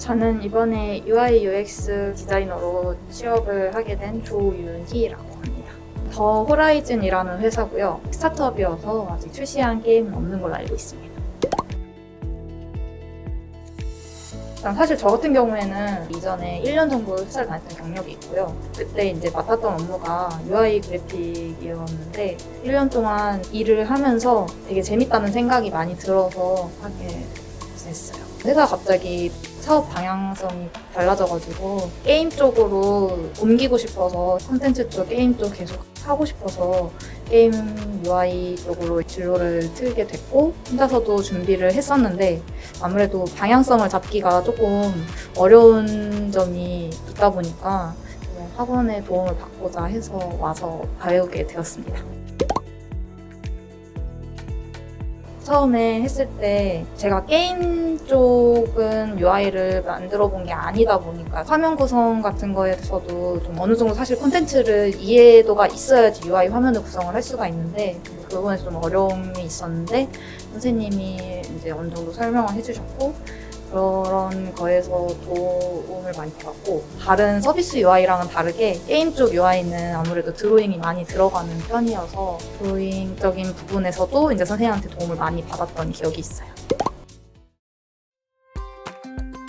저는 이번에 UI UX 디자이너로 취업을 하게 된 조윤희라고 합니다. 더 호라이즌이라는 회사고요. 스타트업이어서 아직 출시한 게임은 없는 걸로 알고 있습니다. 사실 저 같은 경우에는 이전에 1년 정도 회사를 다녔던 경력이 있고요. 그때 이제 맡았던 업무가 UI 그래픽이었는데 1년 동안 일을 하면서 되게 재밌다는 생각이 많이 들어서 하게 됐어요. 회사가 갑자기 사업 방향성이 달라져가지고 게임 쪽으로 옮기고 싶어서 콘텐츠 쪽, 게임 쪽 계속 하고 싶어서 게임 UI 쪽으로 진로를 틀게 됐고 혼자서도 준비를 했었는데 아무래도 방향성을 잡기가 조금 어려운 점이 있다 보니까 좀 학원의 도움을 받고자 해서 와서 배우게 되었습니다. 처음에 했을 때 제가 게임 쪽은 UI를 만들어 본 게 아니다 보니까 화면 구성 같은 거에서도 좀 어느 정도 사실 콘텐츠를 이해도가 있어야지 UI 화면을 구성을 할 수가 있는데 그 부분에서 좀 어려움이 있었는데 선생님이 이제 어느 정도 설명을 해주셨고 그런 거에서 도움을 많이 받았고 다른 서비스 UI랑은 다르게 게임 쪽 UI는 아무래도 드로잉이 많이 들어가는 편이어서 드로잉적인 부분에서도 이제 선생님한테 도움을 많이 받았던 기억이 있어요.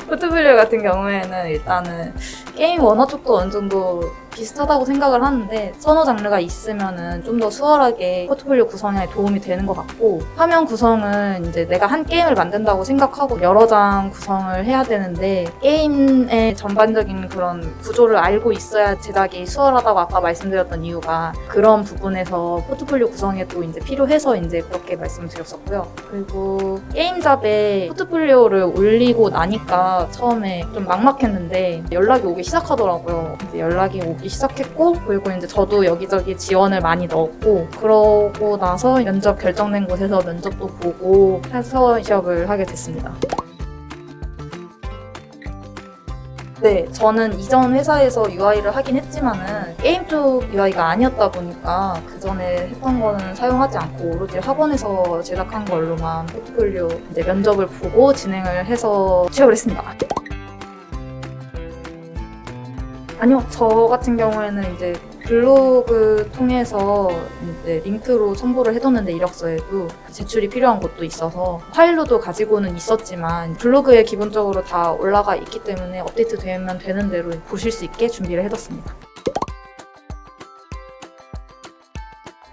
포트폴리오 같은 경우에는 일단은 게임 원화 쪽도 어느 정도 비슷하다고 생각을 하는데 선호 장르가 있으면은 좀 더 수월하게 포트폴리오 구성에 도움이 되는 것 같고 화면 구성은 이제 내가 한 게임을 만든다고 생각하고 여러 장 구성을 해야 되는데 게임의 전반적인 그런 구조를 알고 있어야 제작이 수월하다고 아까 말씀드렸던 이유가 그런 부분에서 포트폴리오 구성에도 이제 필요해서 이제 그렇게 말씀드렸었고요. 그리고 게임잡에 포트폴리오를 올리고 나니까 처음에 좀 막막했는데 연락이 오기 시작하더라고요. 이제 연락이 오기 시작했고 그리고 이제 저도 여기저기 지원을 많이 넣었고 그러고 나서 면접 결정된 곳에서 면접도 보고 해서 취업을 하게 됐습니다. 네, 저는 이전 회사에서 UI를 하긴 했지만은 게임 쪽 UI가 아니었다 보니까 그 전에 했던 거는 사용하지 않고 오로지 학원에서 제작한 걸로만 포트폴리오 이제 면접을 보고 진행을 해서 취업을 했습니다. 아니요, 저 같은 경우에는 이제 블로그 통해서 이제 링크로 첨부를 해뒀는데 이력서에도 제출이 필요한 곳도 있어서 파일로도 가지고는 있었지만 블로그에 기본적으로 다 올라가 있기 때문에 업데이트 되면 되는 대로 보실 수 있게 준비를 해뒀습니다.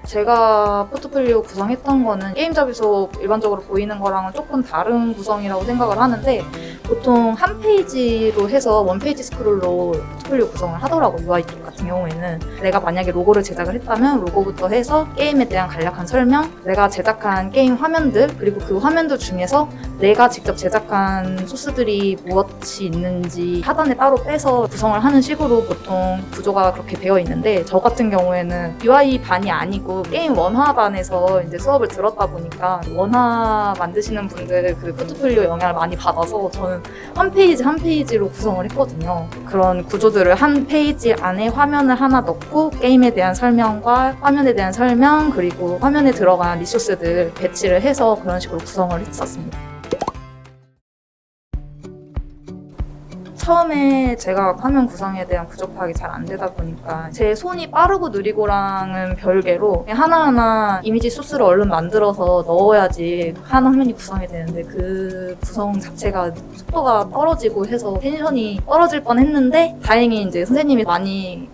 제가 포트폴리오 구성했던 거는 게임 잡에서 일반적으로 보이는 거랑은 조금 다른 구성이라고 생각을 하는데 보통 한 페이지로 해서 원 페이지 스크롤로 포트폴리오 구성을 하더라고 UI 쪽 같은 경우에는 내가 만약에 로고를 제작을 했다면 로고부터 해서 게임에 대한 간략한 설명 내가 제작한 게임 화면들 그리고 그 화면들 중에서 내가 직접 제작한 소스들이 무엇이 있는지 하단에 따로 빼서 구성을 하는 식으로 보통 구조가 그렇게 되어 있는데 저 같은 경우에는 UI 반이 아니고 게임 원화 반에서 이제 수업을 들었다 보니까 원화 만드시는 분들 그 포트폴리오 영향을 많이 받아서 저는 한 페이지 한 페이지로 구성을 했거든요. 그런 구조들 을 한 페이지 안에 화면을 하나 넣고 게임에 대한 설명과 화면에 대한 설명 그리고 화면에 들어간 리소스들 배치를 해서 그런 식으로 구성을 했었습니다. 처음에 제가 화면 구성에 대한 파악이 잘안 되다 보니까 제 손이 빠르고 느리고랑은 별개로 하나하나 이미지 소스를 얼른 만들어서 넣어야지 한 화면이 구성이 되는데 그 구성 자체가 속도가 떨어지고 해서 텐션이 떨어질 뻔 했는데 다행히 이제 선생님이 많이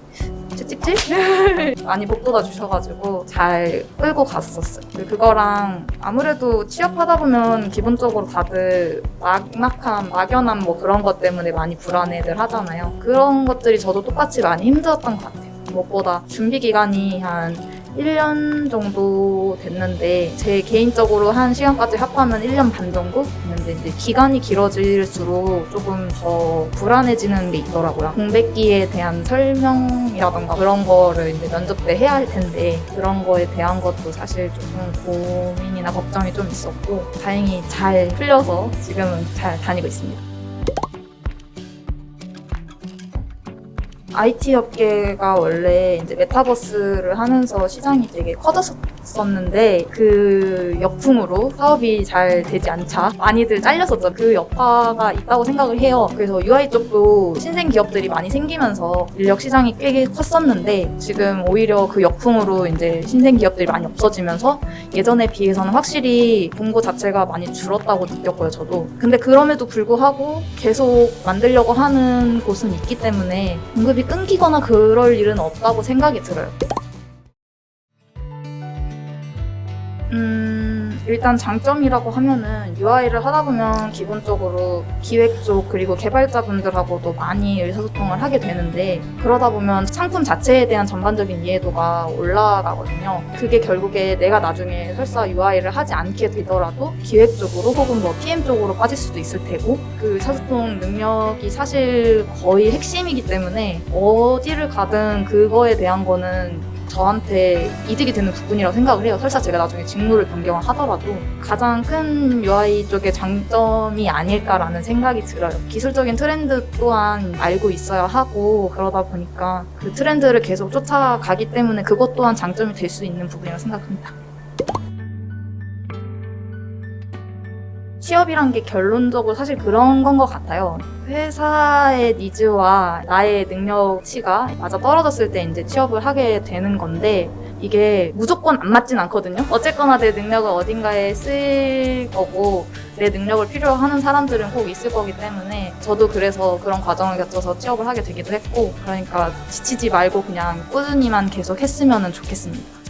채찍질? 많이 복돋아 주셔가지고 잘 끌고 갔었어요. 그거랑 아무래도 취업하다 보면 기본적으로 다들 막막함, 막연함 뭐 그런 것 때문에 많이 불안해들 하잖아요. 그런 것들이 저도 똑같이 많이 힘들었던 것 같아요. 무엇보다 준비 기간이 한 1년 정도 됐는데 제 개인적으로 한 시간까지 합하면 1년 반 정도 됐는데 이제 기간이 길어질수록 조금 더 불안해지는 게 있더라고요. 공백기에 대한 설명이라던가 그런 거를 이제 면접 때 해야 할 텐데 그런 거에 대한 것도 사실 조금 고민이나 걱정이 좀 있었고 다행히 잘 풀려서 지금은 잘 다니고 있습니다. IT 업계가 원래 이제 메타버스를 하면서 시장이 되게 커졌었 있었는데 그 역풍으로 사업이 잘 되지 않자 많이들 잘렸었죠. 그 여파가 있다고 생각을 해요. 그래서 UI 쪽도 신생 기업들이 많이 생기면서 인력 시장이 꽤 컸었는데 지금 오히려 그 역풍으로 이제 신생 기업들이 많이 없어지면서 예전에 비해서는 확실히 공고 자체가 많이 줄었다고 느꼈고요, 저도. 근데 그럼에도 불구하고 계속 만들려고 하는 곳은 있기 때문에 공급이 끊기거나 그럴 일은 없다고 생각이 들어요. 일단 장점이라고 하면은 UI를 하다 보면 기본적으로 기획 쪽 그리고 개발자분들하고도 많이 의사소통을 하게 되는데 그러다 보면 상품 자체에 대한 전반적인 이해도가 올라가거든요. 그게 결국에 내가 나중에 설사 UI를 하지 않게 되더라도 기획 쪽으로 혹은 뭐 PM 쪽으로 빠질 수도 있을 테고 그 의사소통 능력이 사실 거의 핵심이기 때문에 어디를 가든 그거에 대한 거는 저한테 이득이 되는 부분이라고 생각을 해요. 설사 제가 나중에 직무를 변경을 하더라도 가장 큰 UI 쪽의 장점이 아닐까라는 생각이 들어요. 기술적인 트렌드 또한 알고 있어야 하고 그러다 보니까 그 트렌드를 계속 쫓아가기 때문에 그것 또한 장점이 될 수 있는 부분이라고 생각합니다. 취업이란 게 결론적으로 사실 그런 건 것 같아요. 회사의 니즈와 나의 능력치가 맞아 떨어졌을 때 이제 취업을 하게 되는 건데 이게 무조건 안 맞진 않거든요. 어쨌거나 내 능력을 어딘가에 쓸 거고 내 능력을 필요로 하는 사람들은 꼭 있을 거기 때문에 저도 그래서 그런 과정을 거쳐서 취업을 하게 되기도 했고 그러니까 지치지 말고 그냥 꾸준히만 계속 했으면 좋겠습니다.